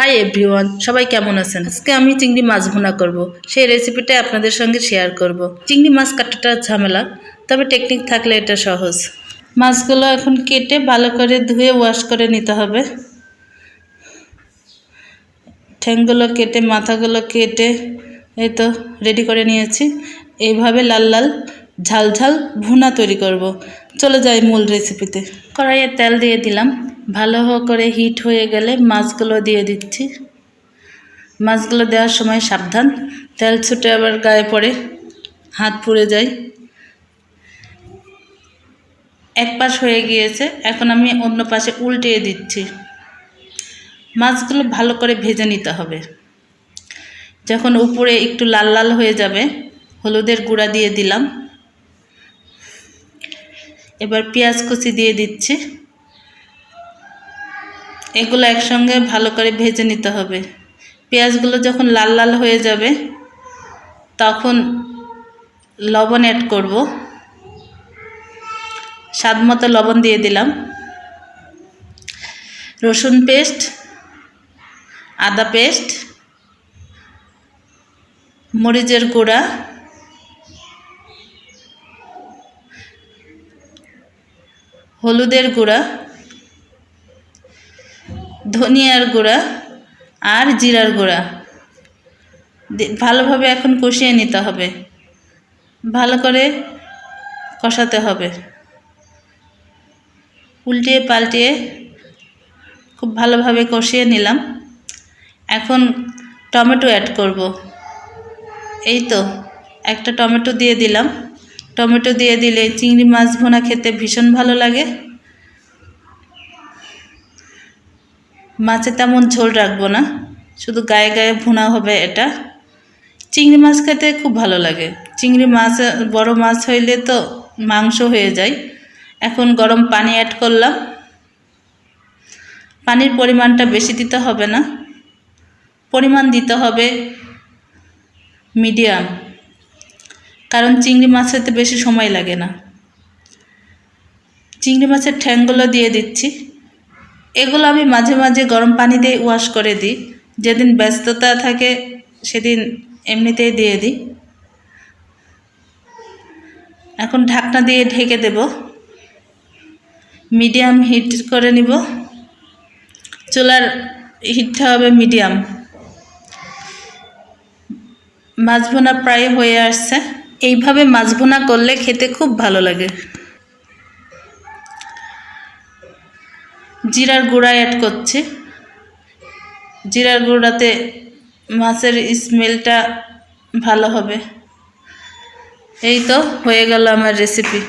Hi everyone সবাই কেমন আছেন? আজকে আমি চিংড়ি মাছ ভুনা করব। সেই রেসিপিটা আপনাদের সঙ্গে শেয়ার করব। চিংড়ি মাছ কাটাটা ঝামেলা, তবে টেকনিক থাকলে এটা সহজ। মাছগুলো এখন কেটে ভালো করে ধুয়ে ওয়াশ করে নিতে হবে। ঠ্যাংগুলো কেটে, মাথাগুলো কেটে এই তো রেডি করে নিয়েছি। এইভাবে লাল লাল, ঝাল ঝাল ভুনা তৈরি করব। চলে যাই মূল রেসিপিতে কড়াইয়ে তেল দিয়ে দিলাম। ভালো করে হিট হয়ে গেলে মাছগুলো দিয়ে দিচ্ছি। মাছগুলো দেওয়ার সময় সাবধান, তেল ছুটে আবার গায়ে পড়ে হাত পুড়ে যায়। এক পাশ হয়ে গিয়েছে, এখন আমি অন্য পাশে উল্টিয়ে দিচ্ছি। মাছগুলো ভালো করে ভেজে নিতে হবে। যখন উপরে একটু লাল লাল হয়ে যাবে, হলুদের গুঁড়া দিয়ে দিলাম। এবার পেঁয়াজ কুচি দিয়ে দিচ্ছি। এগুলো একসঙ্গে ভালো করে ভেজে নিতে হবে। পেঁয়াজগুলো যখন লাল লাল হয়ে যাবে, তখন লবণ অ্যাড করব। স্বাদ মতো লবণ দিয়ে দিলাম। রসুন পেস্ট, আদা পেস্ট, মরিচের গুঁড়া, হলুদের গুঁড়া ধনিয়ার গুঁড়া আর জিরার গুঁড়া। ভালোভাবে এখন কষিয়ে নিতে হবে। ভালো করে কষাতে হবে। উল্টিয়ে পাল্টিয়ে খুব ভালোভাবে কষিয়ে নিলাম। এখন টমেটো অ্যাড করব। এই তো, একটা টমেটো দিয়ে দিলাম। টমেটো দিয়ে দিলে চিংড়ি মাছ ভোনা খেতে ভীষণ ভালো লাগে। মাছে তেমন ঝোল রাখব না। শুধু গায়ে গায়ে ভুনা হবে এটা। চিংড়ি মাছ খেতে খুব ভালো লাগে। চিংড়ি মাছ, বড় মাছ হইলে তো মাংস হয়ে যায়। এখন গরম পানি অ্যাড করলাম। পানির পরিমাণটা বেশি দিতে হবে না। পরিমাণ দিতে হবে মিডিয়াম। কারণ চিংড়ি মাছ হতে বেশি সময় লাগে না। চিংড়ি মাছের ঠ্যাংগুলো দিয়ে দিচ্ছি। এগুলো আমি মাঝে মাঝে গরম পানি দিয়ে ওয়াশ করে দিই। যেদিন ব্যস্ততা থাকে, সেদিন এমনিতেই দিয়ে দিই। এখন ঢাকনা দিয়ে ঢেকে দেব। মিডিয়াম হিট করে নিব। চুলার হিটটা হবে মিডিয়াম। মাছ ভোনা প্রায় হয়ে আসছে। এইভাবে মাছ ভোনা করলে খেতে খুব ভালো লাগে। জিরার গুঁড়া অ্যাড করছি। জিরার গুঁড়াতে মাছের স্মেলটা ভালো হবে। এই তো, হয়ে গেল আমার রেসিপি